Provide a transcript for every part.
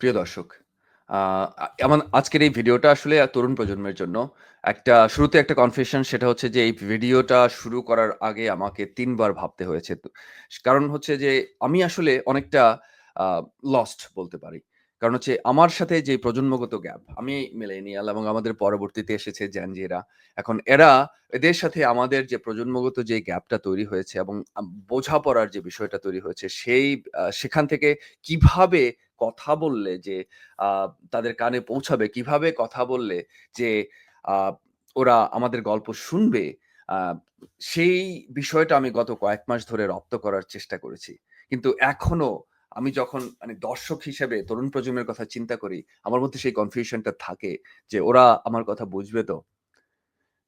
প্রিয় দর্শক, আমার আজকের এই ভিডিওটা আসলে তরুণ প্রজন্মের জন্য। একটা শুরুতে একটা কনফেশন সেটা হচ্ছে যে এই ভিডিওটা শুরু করার আগে আমাকে তিনবার ভাবতে হয়েছে। কারণ হচ্ছে যে আমি আসলে অনেকটা লস্ট বলতে পারি। কারণ হচ্ছে আমার সাথে যে প্রজন্মগত গ্যাপ, আমি মিলেনিয়াল এবং আমাদের পরবর্তীতে এসেছে জেন জিরা। এখন এরা এদের সাথে আমাদের যে প্রজন্মগত যে গ্যাপটা তৈরি হয়েছে এবং বোঝাপড়ার যে বিষয়টা তৈরি হয়েছে সেই সেখান থেকে কীভাবে কথা বললে যে তাদের কানে পৌঁছাবে, কীভাবে কথা বললে যে ওরা আমাদের গল্প শুনবে, সেই বিষয়টা আমি গত কয়েক মাস ধরে রপ্ত করার চেষ্টা করেছি। কিন্তু এখনও আমি যখন মানে দর্শক হিসেবে তরুণ প্রজন্মের কথা চিন্তা করি, আমার মধ্যে সেই কনফিউশনটা থাকে যে ওরা আমার কথা বুঝবে তো?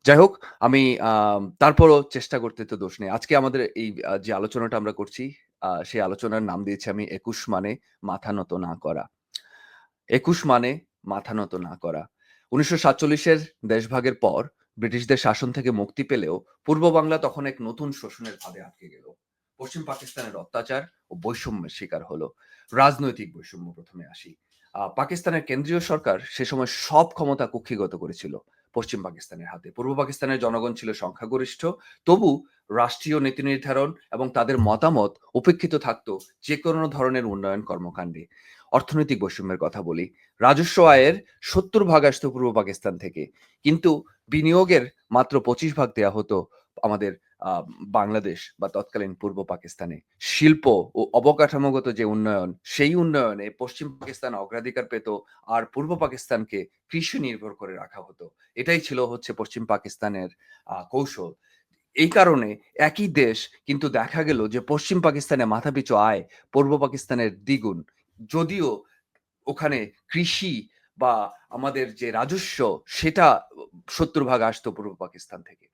যাই হোক, আমি তারপরও চেষ্টা করতে তো দোষ নেই। আজকে আমাদের এই যে আলোচনাটা আমরা করছি, সেই আলোচনার নাম দিয়েছি আমি ২১ মানে মাথা নত না করা। ২১ মানে মাথা নত না করা। ১৯৪৭ এর দেশভাগের পর ব্রিটিশদের শাসন থেকে মুক্তি পেলেও পূর্ব বাংলা তখন এক নতুন শোষণের ফাঁদে আটকে গেল। পশ্চিম পাকিস্তানের অত্যাচার ও বৈষম্যের শিকার হলো। রাজনৈতিক বৈষম্য ১ম এ আসি। পাকিস্তানের কেন্দ্রীয় সরকার সে সময় সব ক্ষমতা কুক্ষিগত করেছিল পশ্চিম পাকিস্তানের হাতে। পূর্ব পাকিস্তানের জনগণ ছিল সংখ্যাগরিষ্ঠ। তবু রাষ্ট্রীয় নীতি নির্ধারণ এবং তাদের মতামত উপেক্ষিত থাকত যেকোনো ধরনের উন্নয়ন কর্মকাণ্ডে। অর্থনৈতিক বৈষম্যের কথা বলি। রাজস্ব আয়ের ৭০ ভাগ আসতো পূর্ব পাকিস্তান থেকে। কিন্তু বিনিয়োগের মাত্র ২৫ ভাগ দেয়া হতো আমাদের বাংলাদেশ বা তৎকালীন পূর্ব পাকিস্তানে। শিল্প ও অবকাঠামোগত যে উন্নয়ন, সেই উন্নয়নে পশ্চিম পাকিস্তান অগ্রাধিকার পেত আর পূর্ব পাকিস্তানকে কৃষি নির্ভর করে রাখা হতো। এটাই ছিল হচ্ছে পশ্চিম পাকিস্তানের কৌশল। এই কারণে একই দেশ কিন্তু দেখা গেল যে পশ্চিম পাকিস্তানে মাথাপিছু আয় পূর্ব পাকিস্তানের দ্বিগুণ। যদিও ওখানে কৃষি বা আমাদের যে রাজস্ব সেটা ৭০ ভাগ আসতো পূর্ব পাকিস্তান থেকে।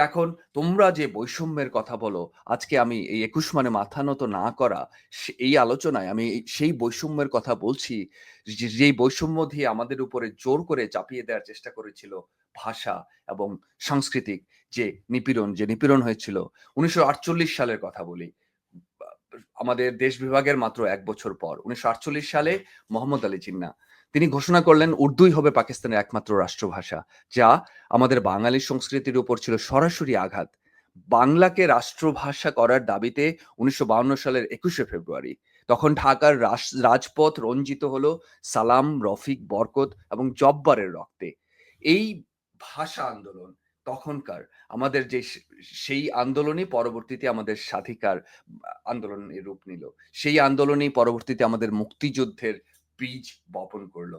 এখন তোমরা যে বৈষম্যের কথা বলো, আজকে আমি এই ২১ মানে মাথা নত না করা, এই আলোচনায় আমি সেই বৈষম্যের কথা বলছি, যে বৈষম্য দিয়ে আমাদের উপরে জোর করে চাপিয়ে দেওয়ার চেষ্টা করেছিল ভাষা এবং সাংস্কৃতিক যে নিপীড়ন, যে নিপীড়ন হয়েছিল ১৯৪৮ সালের কথা বলি। আমাদের দেশ বিভাগের মাত্র এক বছর পর ১৯৪৮ সালে মোহাম্মদ আলী জিন্নাহ তিনি ঘোষণা করলেন উর্দুই হবে পাকিস্তানের একমাত্র রাষ্ট্রভাষা। যা আমাদের বাঙালি সংস্কৃতির উপর ছিল সরাসরি আঘাত। বাংলাকে রাষ্ট্রভাষা করার দাবিতে ১৯৫২ সালের ২১শে ফেব্রুয়ারি তখন ঢাকার রাজপথ রঞ্জিত হলো সালাম, রফিক, বরকত এবং জব্বারের রক্তে। এই ভাষা আন্দোলন তখনকার আমাদের যে সেই আন্দোলনই পরবর্তীতে আমাদের স্বাধিকার আন্দোলনের রূপ নিল। সেই আন্দোলনই পরবর্তীতে আমাদের মুক্তিযুদ্ধের বীজ বপন করল।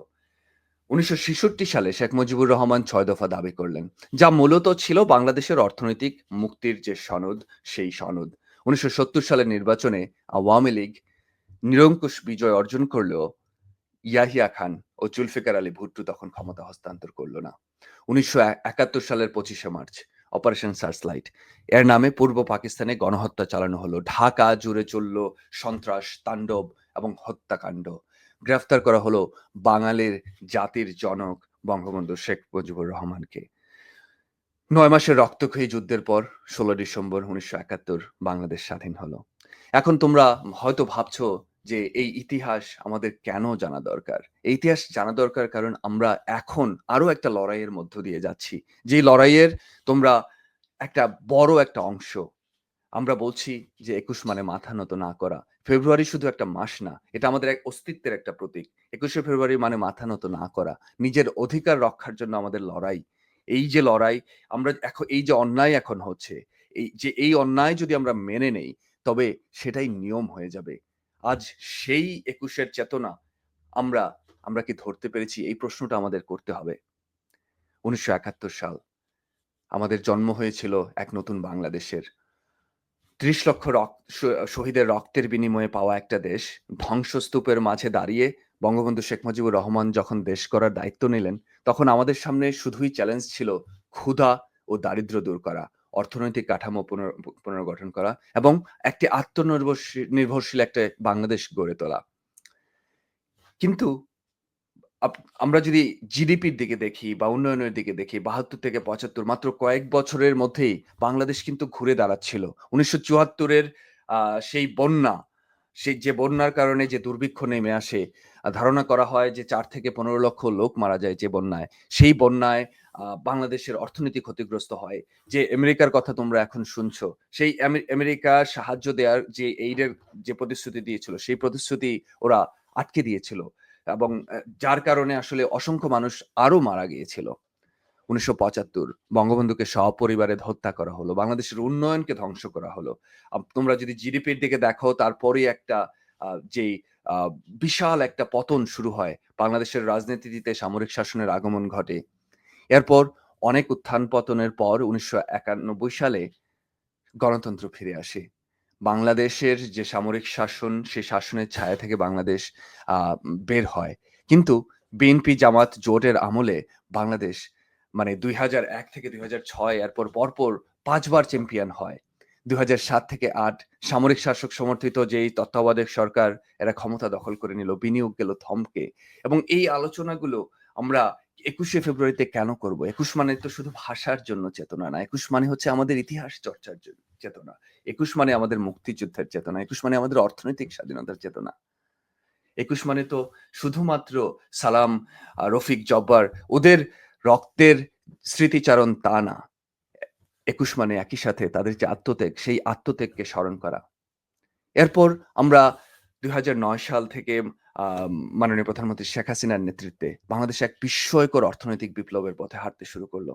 ১৯৬৬ সালে শেখ মুজিবুর রহমান ছয় দফা দাবি করলেন। যা মূলত ছিল বাংলাদেশের অর্থনৈতিক মুক্তির যে সনদ, সেই সনদ। ১৯৭০ সালের নির্বাচনে আওয়ামী লীগ নিরঙ্কুশ বিজয় অর্জন করলেও ইয়াহিয়া খান ও জুলফিকার আলী ভুট্টু তখন ক্ষমতা হস্তান্তর করল না। ১৯৭১ সালের ২৫শে মার্চ অপারেশন সার্চলাইট এর নামে পূর্ব পাকিস্তানে গণহত্যা চালানো হলো। ঢাকা জুড়ে চলল সন্ত্রাস, তাণ্ডব এবং হত্যাকাণ্ড। গ্রেফতার করা হলো বাঙালির জাতির জনক বঙ্গবন্ধু শেখ মুজিবুর রহমানকে। নয় মাসের রক্তক্ষয়ী যুদ্ধের পর ১৬ ডিসেম্বর ১৯৭১ বাংলাদেশ স্বাধীন হলো। এখন তোমরা হয়তো ভাবছ যে এই ইতিহাস আমাদের কেন জানা দরকার? এই ইতিহাস জানা দরকার কারণ আমরা এখন আরও একটা লড়াইয়ের মধ্য দিয়ে যাচ্ছি। যে লড়াইয়ের তোমরা একটা বড় একটা অংশ। আমরা বলছি যে ২১ মানে মাথা নত না করা। ফেব্রুয়ারি শুধু একটা মাস না। এটা আমাদের এক অস্তিত্বের একটা প্রতীক। ২১শে ফেব্রুয়ারি মানে মাথা নত না করা। নিজের অধিকার রক্ষার জন্য আমাদের লড়াই। এই যে লড়াই আমরা এখ এই যে অন্যায় এখন হচ্ছে, এই যে এই অন্যায় যদি আমরা মেনে নেই, তবে সেটাই নিয়ম হয়ে যাবে। আজ সেই একুশের চেতনা আমরা, আমরা কি ধরতে পেরেছি? এই প্রশ্নটা আমাদের করতে হবে। ১৯৭১ সাল। আমাদের জন্ম হয়েছিল এক নতুন বাংলাদেশের। ৩০ লক্ষ শহীদের রক্তের বিনিময়ে পাওয়া একটা দেশ ধ্বংসস্তূপের মাঝে দাঁড়িয়ে বঙ্গবন্ধু শেখ মুজিবুর রহমান যখন দেশ করার দায়িত্ব নিলেন, তখন আমাদের সামনে শুধুই চ্যালেঞ্জ ছিল ক্ষুধা ও দারিদ্র্য দূর করা, অর্থনৈতিক কাঠামো পুনর পুনর্গঠন করা এবং একটি আত্মনির্ভরশীল নির্ভরশীল একটা বাংলাদেশ গড়ে তোলা। কিন্তু আমরা যদি জিডিপির দিকে দেখি বা উন্নয়নের দিকে দেখি ৭২ থেকে ৭৫ মাত্র কয়েক বছরের মধ্যেই বাংলাদেশ কিন্তু ঘুরে দাঁড়াচ্ছিল। ১৯৭৪ এর আ সেই বন্যা, সেই যে বন্যার কারণে যে দুর্ভিক্ষ নেমে আসে ধারণা করা হয় যে চার থেকে ১৫ লক্ষ লোক মারা যায় যে বন্যায়। সেই বন্যায় বাংলাদেশের অর্থনীতি ক্ষতিগ্রস্ত হয়। যে আমেরিকার কথা তোমরা এখন শুনছো, সেই আমে আমেরিকা সাহায্য দেওয়ার যে এইডের যে প্রতিশ্রুতি দিয়েছিল, সেই প্রতিশ্রুতি ওরা আটকে দিয়েছিল এবং যার কারণে আসলে অসংখ্য মানুষ আরও মারা গিয়েছিল। ১৯৭৫ বঙ্গবন্ধুকে সপরিবারে হত্যা করা হলো। বাংলাদেশের উন্নয়নকে ধ্বংস করা হলো। তোমরা যদি জিডিপির দিকে দেখো, তারপরেই একটা, আ বিশাল একটা পতন শুরু হয়। বাংলাদেশের রাজনীতিতে সামরিক শাসনের আগমন ঘটে। এরপর অনেক উত্থান পতনের পর ১৯৯১ সালে গণতন্ত্র ফিরে আসে। বাংলাদেশের যে সামরিক শাসন, সেই শাসনের ছায়া থেকে বাংলাদেশ বের হয়। কিন্তু বিএনপি জামাত জোটের আমলে বাংলাদেশ মানে ২০০১ থেকে ২০০৬ এরপর পরপর পাঁচবার চ্যাম্পিয়ন হয়। ২০০৭ থেকে আট সামরিক শাসক সমর্থিত যেই তত্ত্বাবধায়ক সরকার এরা ক্ষমতা দখল করে নিল, বিনিয়োগ গেল থমকে এবং এই আলোচনাগুলো আমরা ২১শে ফেব্রুয়ারিতে কেন করব? ২১ মানে তো শুধু ভাষার জন্য চেতনা না। ২১ মানে হচ্ছে আমাদের ইতিহাস চর্চার জ চেতনা। ২১ মানে আমাদের মুক্তিযুদ্ধের চেতনা। ২১ মানে আমাদের অর্থনৈতিক স্বাধীনতার চেতনা। ২১ মানে তো শুধুমাত্র সালাম, রফিক জব্বার ওদের রক্তের স্মৃতিচারণ তা না। এ ২১ মানে একই সাথে তাদের যে আত্মত্যাগ, সেই আত্মত্যাগকে স্মরণ করা। এরপর আমরা ২০০৯ সাল থেকে মাননীয় প্রধানমন্ত্রী শেখ হাসিনার নেতৃত্বে বাংলাদেশ এক বিস্ময়কর অর্থনৈতিক বিপ্লবের পথে হাঁটতে শুরু করল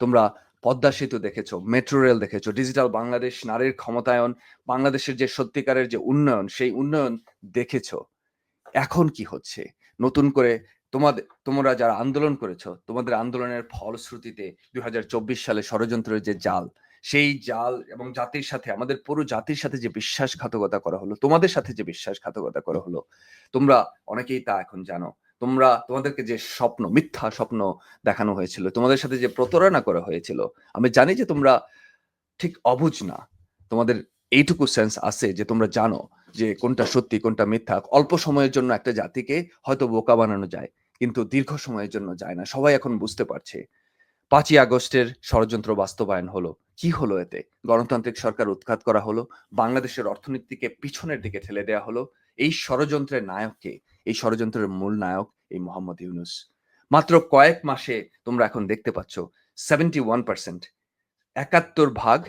তোমরা পদ্মা সেতু দেখেছ, মেট্রো রেল দেখেছ, ডিজিটাল বাংলাদেশ, নারীর ক্ষমতায়ন, বাংলাদেশের যে সত্যিকারের যে উন্নয়ন, সেই উন্নয়ন দেখেছ। এখন কি হচ্ছে? নতুন করে তোমাদের তোমরা যারা আন্দোলন করেছ, তোমাদের আন্দোলনের ফলশ্রুতিতে ২০২৪ সালে ষড়যন্ত্রের যে জাল, সেই জাল এবং জাতির সাথে আমাদের পুরো জাতির সাথে যে বিশ্বাসঘাতকতা করা হলো, তোমাদের সাথে যে বিশ্বাসঘাতকতা করা হলো, তোমরা অনেকেই তা এখন জানো। তোমরা তোমাদেরকে যে স্বপ্ন, মিথ্যা স্বপ্ন দেখানো হয়েছিল, তোমাদের সাথে যে প্রতারণা করা হয়েছিল, আমি জানি যে তোমরা ঠিক অবুঝ না। তোমাদের এইটুকু সেন্স আছে যে তোমরা জানো যে কোনটা সত্যি, কোনটা মিথ্যা। অল্প সময়ের জন্য একটা জাতিকে হয়তো বোকা বানানো যায়। কিন্তু দীর্ঘ সময়ের জন্য যায় না। সবাই এখন বুঝতে পারছে। পাঁচই আগস্টের ষড়যন্ত্র বাস্তবায়ন হলো। কি হলো এতে? গণতান্ত্রিক সরকার উৎখাত করা হলো। বাংলাদেশের অর্থনীতিকে পিছনের দিকে ঠেলে দেওয়া হলো। এই ষড়যন্ত্রের নায়ক কে? এই ষড়যন্ত্রের মূল নায়ক এই মোহাম্মদ ইউনুস। মাত্র কয়েক মাসে তোমরা এখন দেখতে পাচ্ছ 71% ৭১ ভাগ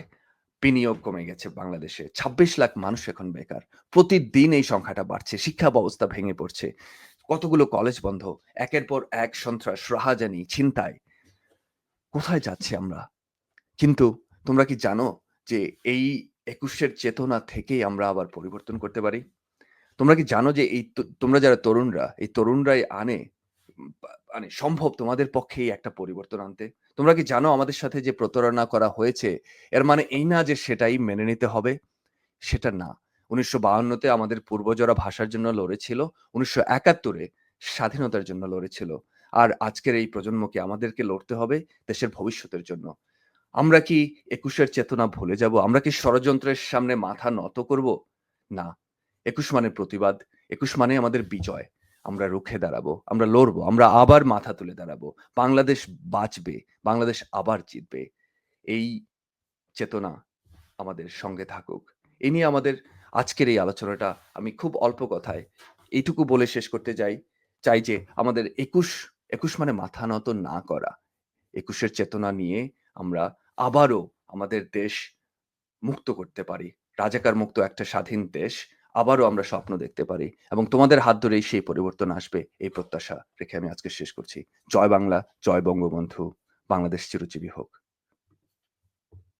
বিনিয়োগ কমে গেছে বাংলাদেশে। ২৬ লাখ মানুষ এখন বেকার। প্রতিদিন এই সংখ্যাটা বাড়ছে। শিক্ষা ব্যবস্থা ভেঙে পড়ছে। কতগুলো কলেজ বন্ধ। একের পর এক সন্ত্রাস, রাহাজানি, ছিনতাই। কোথায় যাচ্ছি আমরা? কিন্তু তোমরা কি জানো যে এই একুশের চেতনা থেকেই আমরা আবার পরিবর্তন করতে পারি? তোমরা কি জানো যে এই তোমরা যারা তরুণরা, এই তরুণরাই আনে মানে সম্ভব তোমাদের পক্ষেই একটা পরিবর্তন আনতে? তোমরা কি জানো আমাদের সাথে যে প্রতারণা করা হয়েছে, এর মানে এই না যে সেটাই মেনে নিতে হবে? সেটা না। ১৯৫২ তে আমাদের পূর্বজরা ভাষার জন্য লড়েছিল। উনিশশো একাত্তরে স্বাধীনতার জন্য লড়েছিল। আর আজকের এই প্রজন্মকে আমাদেরকে লড়তে হবে দেশের ভবিষ্যতের জন্য। আমরা কি একুশের চেতনা ভুলে যাব? আমরা কি ষড়যন্ত্রের সামনে মাথা নত করব? না। ২১ মানে প্রতিবাদ। ২১ মানে আমাদের বিজয়। আমরা রুখে দাঁড়াবো। আমরা লড়বো। আমরা আবার মাথা তুলে দাঁড়াবো। বাংলাদেশ বাঁচবে। বাংলাদেশ আবার জিতবে। এই চেতনা আমাদের সঙ্গে থাকুক। এ নিয়ে আমাদের আজকের এই আলোচনাটা আমি খুব অল্প কথায় এইটুকু বলে শেষ করতে যাই চাই যে আমাদের ২১, ২১ মানে মাথা নত না করা। একুশের চেতনা নিয়ে আমরা আবারও আমাদের দেশ মুক্ত করতে পারি। রাজাকার মুক্ত একটা স্বাধীন দেশ আবারও আমরা স্বপ্ন দেখতে পারি এবং তোমাদের হাত ধরেই সেই পরিবর্তন আসবে এই প্রত্যাশা রেখে আমি আজকে শেষ করছি। জয় বাংলা, জয় বঙ্গবন্ধু। বাংলাদেশ চিরজীবী হোক।